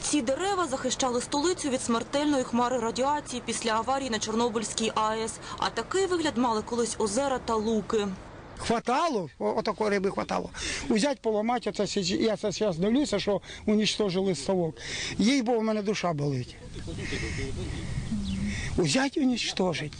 Ці дерева захищали столицю від смертельної хмари радіації після аварії на Чорнобильській АЕС. А такий вигляд мали колись озера та луки. Хватало, отакої риби хватало. Узять, поламати, це я це зараз дивлюся, що унічтожили ставок. Їй бо в мене душа болить. Узять і унічтожить.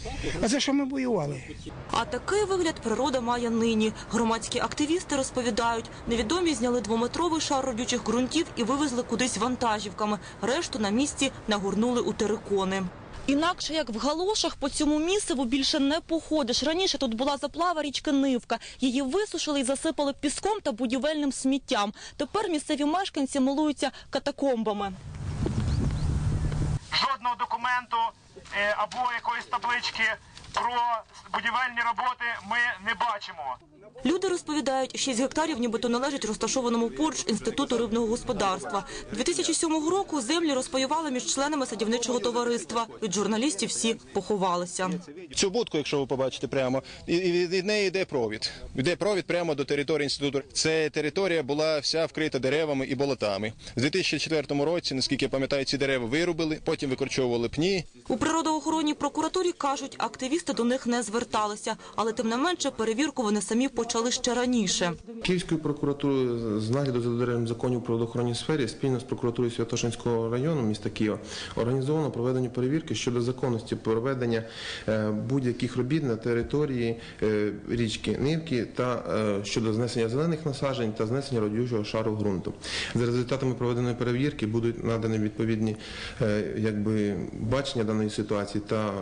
А за що ми воювали? А такий вигляд природа має нині. Громадські активісти розповідають, невідомі зняли двометровий шар родючих ґрунтів і вивезли кудись вантажівками. Решту на місці нагорнули у терикони. Інакше як в галошах по цьому місцеву більше не походиш. Раніше тут була заплава річки Нивка. Її висушили і засипали піском та будівельним сміттям. Тепер місцеві мешканці милуються катакомбами. жодного документу або якоїсь таблички про будівельні роботи ми не бачимо. Люди розповідають, 6 гектарів нібито належать розташованому поруч інституту рибного господарства. 2007 року землі розпаювали між членами садівничого товариства. Від журналістів всі поховалися. Цю будку, якщо ви побачите прямо, і від неї йде провід. Йде провід прямо до території інституту. Це територія була вся вкрита деревами і болотами. З 2004 році, наскільки я пам'ятаю, ці дерева вирубили, потім викорчовували пні. У природоохоронній прокуратурі кажуть, активісти до них не зверталися, але тим не менше перевірку вони самі почали ще раніше. Київською прокуратурою з нагляду за додержанням законів про правоохоронній сфері спільно з прокуратурою Святошинського району міста Києва організовано проведення перевірки щодо законності проведення е, будь-яких робіт на території е, річки Нивки та е, щодо знесення зелених насаджень та знесення родючого шару ґрунту. За результатами проведеної перевірки будуть надані відповідні якби бачення даної ситуації та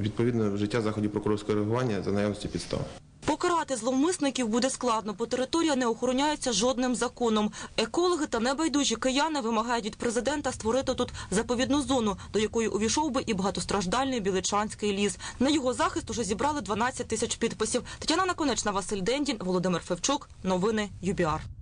відповідне вжиття заходів прокурорського реагування за наявності підстав. Покарати зловмисників буде складно, бо територія не охороняється жодним законом. Екологи та небайдужі кияни вимагають від президента створити тут заповідну зону, до якої увійшов би і багатостраждальний біличанський ліс. На його захист уже зібрали 12 тисяч підписів. Тетяна Наконечна, Василь Дендін, Володимир Февчук. Новини ЮБІАР.